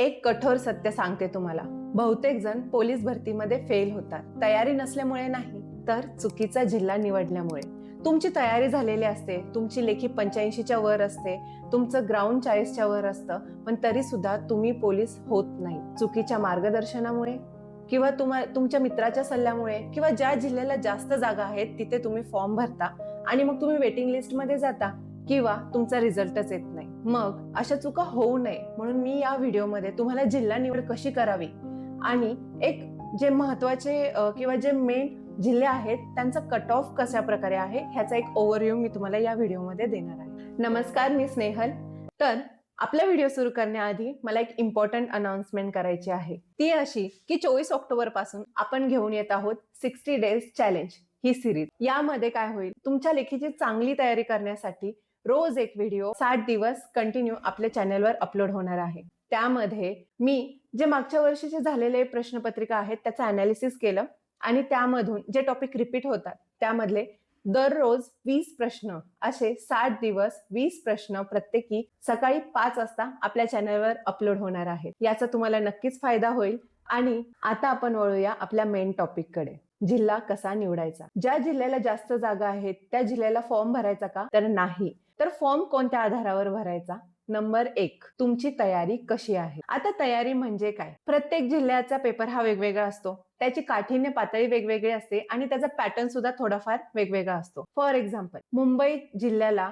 एक कठोर सत्य सांगते तुम्हाला. बहुतेक जण पोलीस भरतीमध्ये फेल होतात. तयारी नसल्यामुळे नाही तर चुकीचा जिल्हा निवडल्यामुळे. तुमची तयारी झालेली असते तुमची लेखी पंच्याऐंशीच्या वर असते तुमचं ग्राउंड चाळीसच्या वर असतं पण तरी सुद्धा तुम्ही पोलीस होत नाही. चुकीच्या मार्गदर्शनामुळे किंवा तुम्हा तुमच्या मित्राच्या सल्ल्यामुळे किंवा ज्या जिल्ह्याला जास्त जागा आहेत तिथे तुम्ही फॉर्म भरता आणि मग तुम्ही वेटिंग लिस्टमध्ये जाता. किंवा तुमचा रिझल्टच येत नाही. मग अशा चुका होऊ नये म्हणून मी या व्हिडिओमध्ये तुम्हाला जिल्हा निवड कशी करावी आणि एक जे महत्त्वाचे किंवा जे मेन जिल्हे आहेत त्यांचा कट ऑफ कशा प्रकारे आहे ह्याचा एक ओव्हरव्ह्यू मी तुम्हाला या व्हिडिओमध्ये देणार आहे. नमस्कार मी स्नेहल. तर आपला व्हिडिओ सुरू करण्याआधी मला एक इम्पॉर्टंट अनाउन्समेंट करायची आहे. ती अशी की चोवीस ऑक्टोबरपासून आपण घेऊन येत आहोत सिक्स्टी डेज चॅलेंज ही सिरीज. यामध्ये काय होईल? तुमच्या लेखीची चांगली तयारी करण्यासाठी रोज एक व्हिडिओ साठ दिवस कंटिन्यू आपल्या चॅनलवर अपलोड होणार आहे. त्यामध्ये मी जे मागच्या वर्षीचे झालेले प्रश्नपत्रिका आहेत त्याचं अनालिसिस केलं आणि त्यामधून जे टॉपिक रिपीट होतात त्यामधले दररोज वीस प्रश्न असे साठ दिवस वीस प्रश्न प्रत्येकी सकाळी पाच वाजता आपल्या चॅनलवर अपलोड होणार आहेत. याचा तुम्हाला नक्कीच फायदा होईल. आणि आता आपण वळूया आपल्या मेन टॉपिककडे. जिल्हा कसा निवडायचा? ज्या जिल्ह्याला जास्त जागा आहेत त्या जिल्ह्याला फॉर्म भरायचा का? तर नाही. तर फॉर्म कोणत्या आधारावर भरायचा? नंबर एक तुमची तयारी कशी आहे? आता तयारी म्हणजे काय? प्रत्येक जिल्ह्याचा पेपर हा वेगवेगळा असतो. त्याची काठीण्य पातळी वेगवेगळी असते आणि त्याचा पॅटर्न सुद्धा थोडाफार वेगवेगळा असतो. फॉर एक्झाम्पल मुंबई जिल्ह्याला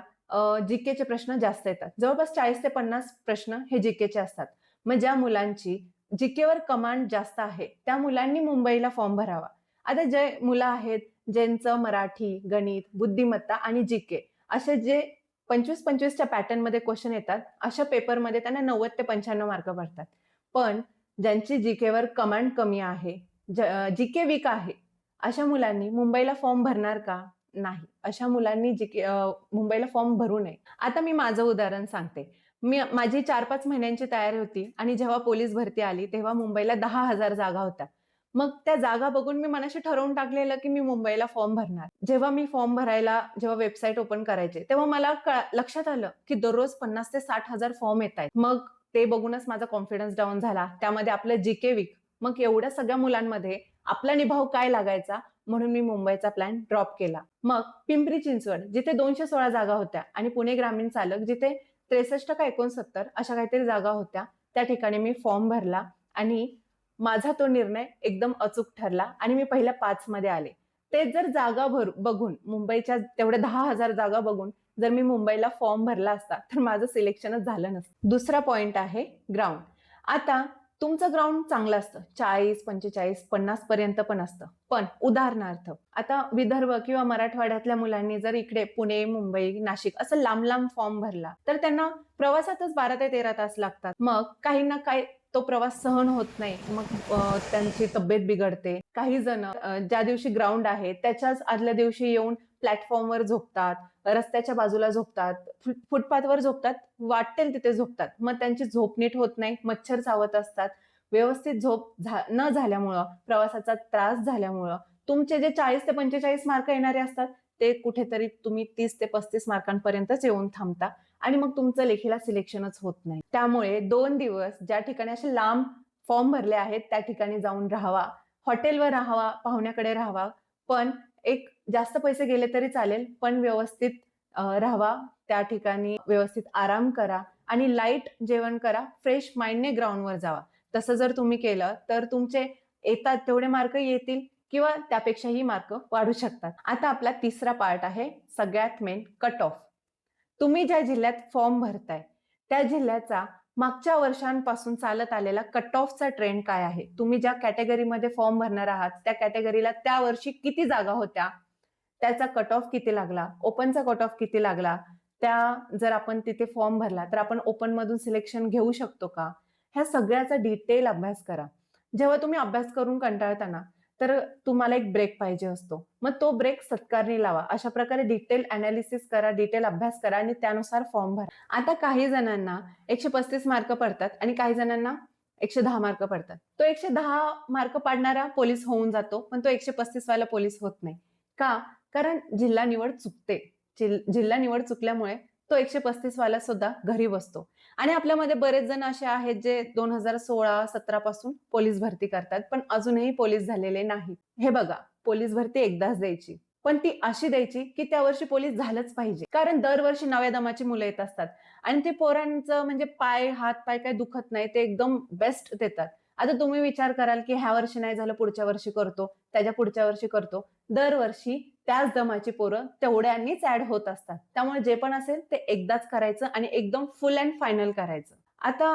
जीकेचे प्रश्न जास्त येतात. जवळपास चाळीस ते पन्नास प्रश्न हे जीकेचे असतात. मग ज्या मुलांची जीकेवर कमांड जास्त आहे त्या मुलांनी मुंबईला फॉर्म भरावा. आता जे मुलं आहेत ज्यांचं मराठी गणित बुद्धिमत्ता आणि जीके असे जे पंचवीस पंचवीसच्या पॅटर्नमध्ये क्वेश्चन येतात. अशा पेपरमध्ये त्यांना नव्वद ते पंच्याण्णव मार्क पडतात. पण ज्यांची जीकेवर कमांड कमी आहे जीके वीक आहे अशा मुलांनी मुंबईला फॉर्म भरणार का? नाही. अशा मुलांनी जीके मुंबईला फॉर्म भरू नये. आता मी माझं उदाहरण सांगते. मी माझी चार पाच महिन्यांची तयारी होती आणि जेव्हा पोलीस भरती आली तेव्हा मुंबईला दहा हजार जागा होत्या. मग त्या जागा बघून मी मनाशी ठरवून टाकलेलं की मी मुंबईला फॉर्म भरणार. जेव्हा मी फॉर्म भरायला जेव्हा वेबसाईट ओपन करायचे तेव्हा मला लक्षात आलं की दररोज पन्नास ते साठ हजार फॉर्म येत आहेत. मग ते बघूनच माझा कॉन्फिडन्स डाऊन झाला. त्यामध्ये आपलं जीके वीक मग एवढ्या सगळ्या मुलांमध्ये आपला निभाव काय लागायचा? म्हणून मी मुंबईचा प्लॅन ड्रॉप केला. मग पिंपरी चिंचवड जिथे दोनशे सोळा जागा होत्या आणि पुणे ग्रामीण चालक जिथे त्रेसष्ट का एकोणसत्तर अशा काहीतरी जागा होत्या त्या ठिकाणी मी फॉर्म भरला आणि माझा तो निर्णय एकदम अचूक ठरला आणि मी पहिल्या पाच मध्ये आले. ते जर जागा भर बघून मुंबईच्या तेवढ्या दहा हजार जागा बघून जर मी मुंबईला फॉर्म भरला असता तर माझं सिलेक्शनच झालं नसतं. दुसरा पॉइंट आहे ग्राउंड. आता तुमचं ग्राउंड चांगलं असतं. चाळीस पंचेचाळीस पन्नास पर्यंत पण असतं. पण उदाहरणार्थ आता विदर्भ किंवा मराठवाड्यातल्या मुलांनी जर इकडे पुणे मुंबई नाशिक असं लांब लांब फॉर्म भरला तर त्यांना प्रवासातच बारा ते तेरा तास लागतात. मग काहींना काही तो प्रवास सहन होत नाही. मग त्यांची तब्येत बिघडते. काही जण ज्या दिवशी ग्राउंड आहे त्याच्याच आदल्या दिवशी येऊन प्लॅटफॉर्मवर झोपतात रस्त्याच्या बाजूला झोपतात फुटपाथवर झोपतात वाटेल तिथे झोपतात. मग त्यांची झोप नीट होत नाही मच्छर चावत असतात. व्यवस्थित झोप न झाल्यामुळं प्रवासाचा त्रास झाल्यामुळं तुमचे जे चाळीस ते पंचेचाळीस मार्क येणारे असतात ते कुठेतरी तुम्ही तीस ते पस्तीस मार्कांपर्यंतच येऊन थांबता. आणि मग तुमचं लेखीला सिलेक्शनच होत नाही. त्यामुळे दोन दिवस ज्या ठिकाणी असे लांब फॉर्म भरले आहेत त्या ठिकाणी जाऊन राहावा. हॉटेलवर राहावा पाहुण्याकडे राहावा. पण एक जास्त पैसे गेले तरी चालेल पण व्यवस्थित राहावा. त्या ठिकाणी व्यवस्थित आराम करा आणि लाइट जेवण करा फ्रेश माइंडने ग्राउंडवर जावा. तसं जर तुम्ही केलं तर तुमचे येतात तेवढे मार्क येतील किंवा त्यापेक्षाही मार्क वाढू शकतात. आता आपला तिसरा पार्ट आहे सगळ्यात मेन कट ऑफ. तुम्ही ज्या जिल्ह्यात फॉर्म भरताय त्या जिल्ह्याचा मागच्या वर्षांपासून चालत आलेला कट ऑफचा ट्रेंड काय आहे? तुम्ही ज्या कॅटेगरीमध्ये फॉर्म भरणार आहात त्या कॅटेगरीला त्या वर्षी किती जागा होत्या? त्याचा कट ऑफ किती लागला? ओपनचा कट ऑफ किती लागला? त्या जर आपण तिथे फॉर्म भरला तर आपण ओपन मधून सिलेक्शन घेऊ शकतो का? ह्या सगळ्याचा डिटेल अभ्यास करा. जेव्हा तुम्ही अभ्यास करून कंटाळताना तर तुम्हाला एक ब्रेक पाहिजे असतो. मग तो ब्रेक सत्कारणी लावा. अशा प्रकारे डिटेल अनालिसिस करा डिटेल अभ्यास करा आणि त्यानुसार फॉर्म भरा. आता काही जणांना एकशे पस्तीस मार्क पडतात आणि काही जणांना एकशे दहा मार्क पडतात. तो एकशे दहा मार्क पाडणारा पोलीस होऊन जातो पण तो एकशे पस्तीस वाला पोलीस होत नाही. का? कारण जिल्हा निवड चुकते. जिल्हा निवड चुकल्यामुळे तो एकशे पस्तीस वाला सुद्धा घरी बसतो. आणि आपल्यामध्ये बरेच जण असे आहेत जे दोन हजार सोळा सतरा पासून पोलीस भरती करतात पण अजूनही पोलीस झालेले नाहीत. हे बघा पोलीस भरती एकदाच द्यायची पण ती अशी द्यायची की त्या वर्षी पोलीस झालंच पाहिजे. कारण दरवर्षी नव्या दमाची मुलं येत असतात आणि ते पोरांचं म्हणजे पाय हात पाय काय दुखत नाही ते एकदम बेस्ट देतात. आता तुम्ही विचार कराल की ह्या वर्षी नाही झालं पुढच्या वर्षी करतो त्याच्या पुढच्या वर्षी करतो. दरवर्षी त्याच दमाची पोरं तेवढ्यांनीच ऍड होत असतात. त्यामुळे जे पण असेल ते एकदाच करायचं आणि एकदम फुल अँड फायनल करायचं. आता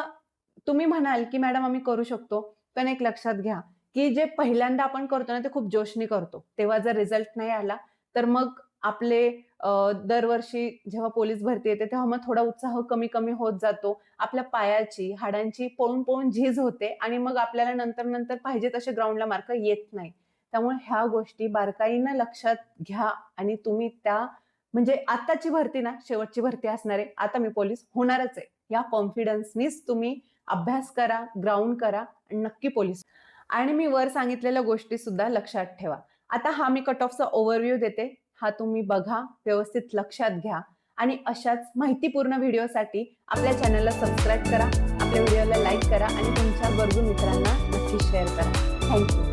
तुम्ही म्हणाल की मॅडम आम्ही करू शकतो. पण एक लक्षात घ्या की जे पहिल्यांदा आपण करतो ना ते खूप जोशनी करतो. तेव्हा जर रिझल्ट नाही आला तर मग आपले दरवर्षी जेव्हा पोलीस भरती येते तेव्हा मग थोडा उत्साह कमी कमी होत जातो. आपल्या पायाची हाडांची पळून पळून झीज होते आणि मग आपल्याला नंतर नंतर पाहिजे तसे ग्राउंडला मार्क येत नाही. त्यामुळे ह्या गोष्टी बारकाईनं लक्षात घ्या आणि तुम्ही त्या म्हणजे आताची भरती ना शेवटची भरती असणार आहे. आता मी पोलीस होणारच आहे. या कॉन्फिडन्सनीच तुम्ही अभ्यास करा ग्राउंड करा आणि नक्की पोलीस. आणि मी वर सांगितलेल्या गोष्टी सुद्धा लक्षात ठेवा. आता हा मी कट ऑफचा ओव्हरव्ह्यू देते. हा तुम्ही बघा व्यवस्थित लक्षात घ्या. आणि अशाच माहितीपूर्ण व्हिडिओसाठी आपल्या चॅनलला सबस्क्राईब करा. आपल्या व्हिडिओला लाईक करा आणि तुमच्या गरजू मित्रांना नक्की शेअर करा. थँक्यू